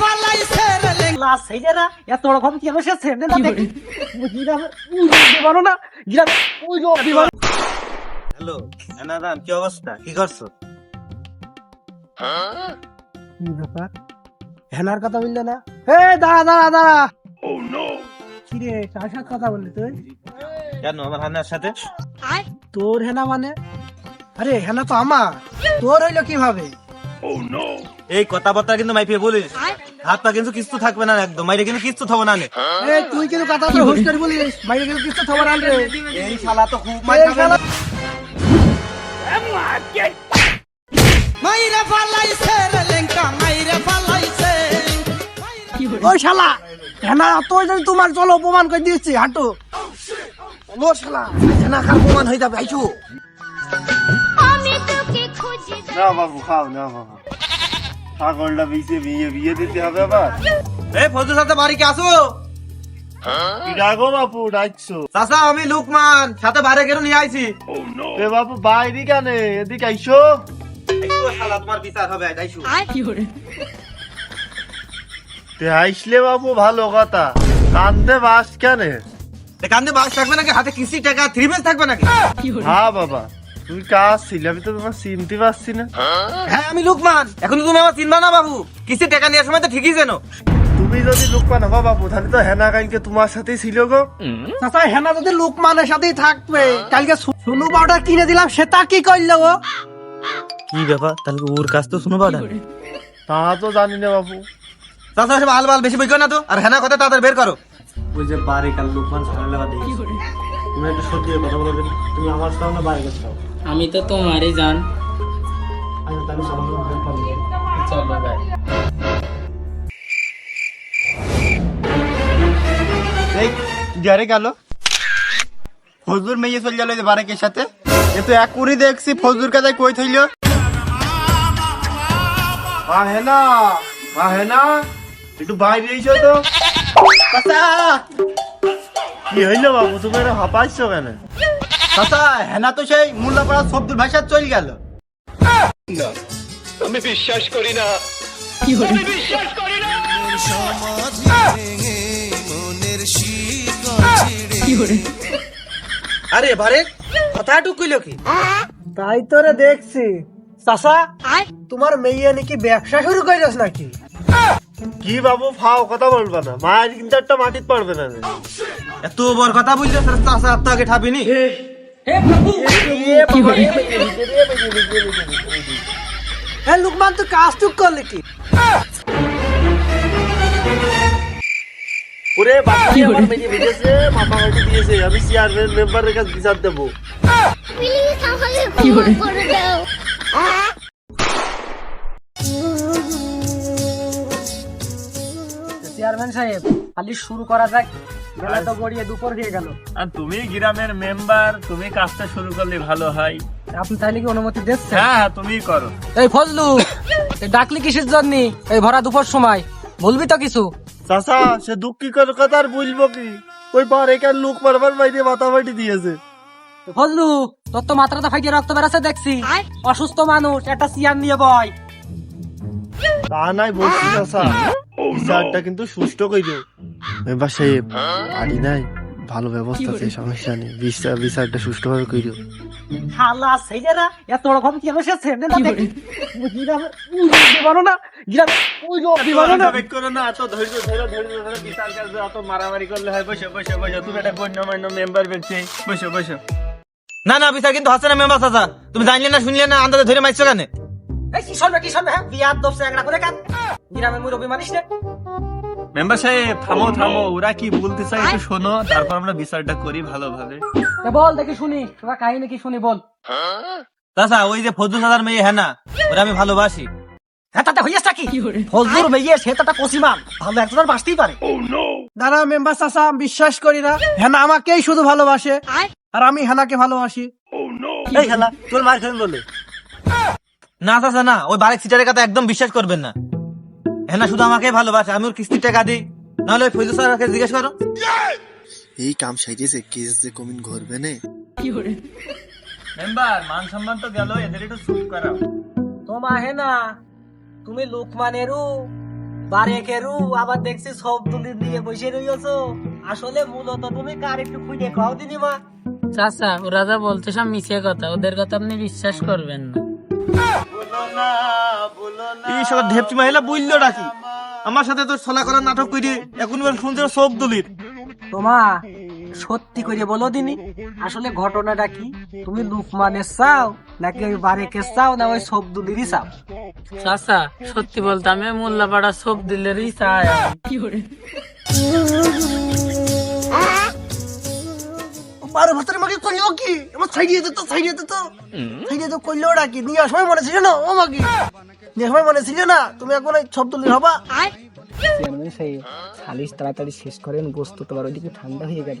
পালাইছে রে লেঙ্গা সেইরা এত রকম কি সে ছেড়ে না দেখি গিরামে দিবানো না গিরামে ওই লোক দিবানো হ্যালো এনারাম কি অবস্থা? কি করছ? কি ব্যাপার? হেনার কথা বললে না? হে দাঁড়া দাঁড়া দাঁড়া। কি রে কার সাথে কথা বললি তুই? কেন আমার হান্নার সাথে? তোর হেনা মানে? আরে হেনা তো আমার। তোর হইল কীভাবে? এই কথাবার্তা কিন্তু মাইফিয়ে বলিস। হাত পা কিন্তু কিস্তু থাকবে না একদম। মাইরে কিন্তু কিস্তু থাকব না তুই কিন্তু কথা তো হুশ করে বলিস। বাইরে কিন্তু খবর আন রে। এই শালা তো খুব মাইর খাবে মাইরে পালাইছে রে লেঙ্কা মাইরে পালাইছে ওই শালা হেনা তো যদি তোমার চলো অপমান করে দিয়েছি হাঁটো। ও শালা হেনা খার অপমান হয়ে যাবে? আইছো আমি তোকে খুঁজে না বাবু খাও না বাবা। ছাগলটা বিয়ে বিয়ে বিয়ে দিতে হবে আবার। এই সাথে বাড়ি কে আসো? ডাকো বাপু ডাকছো? চাচা আমি লুকমান সাথে বাইরে গেলে নিয়ে আইছি। এ বাপু বাইরে কেন? এদিকে আইসো। আইসো শালা তোমার বিচার হবে আইসো। তে আইসলে বাপু ভালো কথা। কান্দে বাস কেন? কান্দে বাস থাকবে নাকি? হাতে কিস্তি টাকা থ্রি বেস থাকবে নাকি? হ্যাঁ বাবা। তুমি কাজ ছিল আমি তো তোমার চিনতে পারছি না। হ্যাঁ আমি লুকমান। এখন তুমি আমার চিনবা না বাবু। কিস্তি টাকা নেওয়ার সময় তো ঠিকই জানো। তুমি যদি লোক হবা বাপু তাহলে তো হেনা কালকে তোমার সাথেই ছিল গো। চাচা হেনা যদি লোকমানের সাথেই থাকবে কালকে সুনু পাউডার কিনে দিলাম সেটা কি করল ও? কি ব্যাপার? তাহলে ওর কাছ তো শুনো পাওয়া তা তো জানি না বাপু চাচা সব আল বাল বেশি বই না তো আর হ্যাঁ কথা তাড়াতাড়ি বের করো। ওই যে বাড়ি কাল লোকমান ঝামেলা বাদে তুমি একটু সত্যি কথা বলবে। তুমি আমার সামনে বাড়ি গেছো। আমি তো তোমারই জান। আমি তাহলে চলো ভাই এই যারে গেল। ফজলুর মেয়ে চলে গেল যে বারেকের সাথে। এ তো একুরি দেখছি ফজলুর কাছে কই থইল? মা হেনা মা হেনা একটু বাইরে এসো তো। চাচা কি হইল বাবু তুমি এটা হাঁপাইছো কেন? চাচা হেনা তো সেই মোল্লাপাড়া শব্দুর ভাষা চলে গেল। আরে বারে কথা টুকুইলো কি? তাই তো রে দেখছি। চাচা তোমার মেয়ে নাকি ব্যবসা শুরু করেছ নাকি? কি বাবু ফাও কথা বলবা না মায়ের কিন্তু একটা মাটিত পারবে না এত বড় কথা বুঝলে চাষা তো আগে ঠাপিনি হ্যাঁ লুকমান তো কাজ টুক করলে কি ওরে বাবা আমার মেয়ে বেরিয়েছে মাথা মাটি দিয়েছে আমি চেয়ারম্যান মেম্বারের কাছে বিচার দেবো প্লিজ আমাকে ক্ষমা করে দাও চেয়ারম্যান সাহেব খালি শুরু করা যাক। বেলা তো গড়িয়ে দুপুর দিয়ে গেল। আর তুমি গ্রামের মেম্বার তুমি কাজটা শুরু করলে ভালো হয়। আপনি তাইলে কি অনুমতি দিচ্ছেন? হ্যাঁ হ্যাঁ তুমি করো। এই ফজলু ডাকলি কিসের জন্য? এই ভরা দুপুর সময়। বলবি তো কিছু? চাচা সে দুঃখী কথা আর বলব কি? ওই বারেকার লোক মারবার বাইরে মাথা দিয়েছে। ফজলু তোর তো মাথাটা ফাইটে রক্ত বেরাচ্ছে দেখছি। অসুস্থ মানুষ একটা চেয়ার নিয়ে বয়। তা নাই বলছি চাচা। বিচারটা কিন্তু সুস্থ কইরো মেম্বার সাহেব নাই। ভালো ব্যবস্থা আছে সমস্যা নেই। বিচার বিচারটা সুষ্ঠুভাবে কইরো হালা সেইরা এত রকম কি সে না দেখি? গিরামে না গিরামে না। করো না এত ধৈর্য ধরে ধৈর্য ধরে বিচার কাজ এত মারামারি করলে হয়। বসে বসে বসে তুমি একটা গণ্যমান্য মেম্বার ব্যক্তি বসে বসে। না না বিচার কিন্তু হচ্ছে না মেম্বার চাচা। তুমি জানলে না শুনলে না আন্দাজে ধরে মারছো কেন? এই কি শুনবে কি শুনবে হ্যাঁ? বিয়ার দোষে একটা করে কান? গিরামের মুরব্বী মানিস রে মেম্বার সাহেব থামো থামো ওরা কি বলতে চাই একটু শোনো তারপর আমরা বিচারটা করি ভালোভাবে। বল দেখি শুনি তোরা কাহিনী কি শুনি বল। চাচা ওই যে ফজলু চাচার মেয়ে হ্যাঁ না? ওরা আমি ভালোবাসি। হ্যাঁ তাতে হইয়াছে কি? ফজলুর মেয়ে সে তো একটা ভালো একজন বাঁচতেই পারে। দাঁড়া মেম্বার চাচা বিশ্বাস করি না। হেনা আমাকেই শুধু ভালোবাসে। আর আমি হেনাকে ভালোবাসি। এই খেলা তোর মার খেলেন বলে না চাচা না ওই বারেক সিটারের কথা একদম বিশ্বাস করবেন না। হ্যাঁ না শুধু আমাকে ভালোবাসে আমি ওর কিস্তির টাকা দিই। নাহলে ওই ফজলু স্যারকে জিজ্ঞেস করো। এই কাম সাইজেছে কেস যে কমিন ঘরবে না। মেম্বার মান সম্মান তো গেল এদের একটু চুপ করাও। তোমা হেনা তুমি বারেকেরু আবার দেখছি সব তুলি নিয়ে বসে রইছো আসলে মূলত তুমি কার একটু খুঁজে খাও দিদি মা চাচা ওরা যা বলছে সব মিছে কথা ওদের কথা আপনি বিশ্বাস করবেন না। এই সব ঢেপচি মহিলা বুঝলো ডাকি আমার সাথে তো ছলা করার নাটক করি এখন শুনছে সব দলিত তোমা সত্যি করে বলো দিনি আসলে ঘটনাটা কি? তুমি লুকমানের চাও নাকি ওই বারেকে চাও না ওই সব দুলিরই চাও? চাচা সত্যি বলতে আমি মোল্লাপাড়া সব দিলেরই চাই। আমি। বারো ভাতের মাকে কইলো কি? আমার সাইডিয়ে দিত সাইডিয়ে দিত সাইডিয়ে তো কইলো ডাকি নিয়ে সময় মনে ছিল না ও মাকে? মনে ছিল না? তুমি এখন হবা? সেই সালিশ তাড়াতাড়ি শেষ করেন গোস্ত তোমার ওইদিকে ঠান্ডা হয়ে গেল।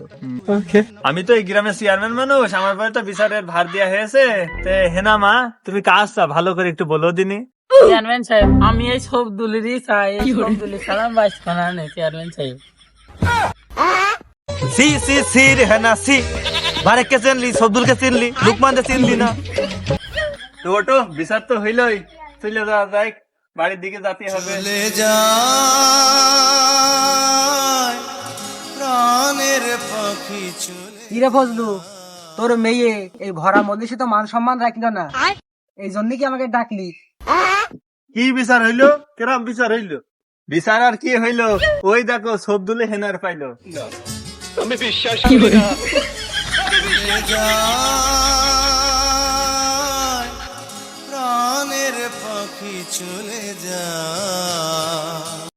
আমি তো এই গ্রামের চেয়ারম্যান মানুষ আমার পরে তো বিচারের ভার দেওয়া হয়েছে। তে হেনা মা তুমি কাজটা ভালো করে একটু বলো দিনি। চেয়ারম্যান সাহেব আমি এই সব দুলিরই চাই সব দুলি ছাড়া বাইশ খানা নেই চেয়ারম্যান সাহেব। সি সি সি রে হেনা সি। বারেককে চিনলি সবদুলকে চিনলি লুকমানকে চিনলি না। তো ওটো বিচার তো হইলই। চলে যাওয়া যাই বাড়ির দিকে যেতে হবে। ইরে ফজলু তোর মেয়ে এই ভরা মন্দির তো মান সম্মান রাখল না এই জন্য কি আমাকে ডাকলি? কি বিচার হইল? কেরাম বিচার হইল? বিচার আর কি হইল? ওই দেখো সবদুলে হেনার পাইলো। প্রাণের পাখি চলে যা।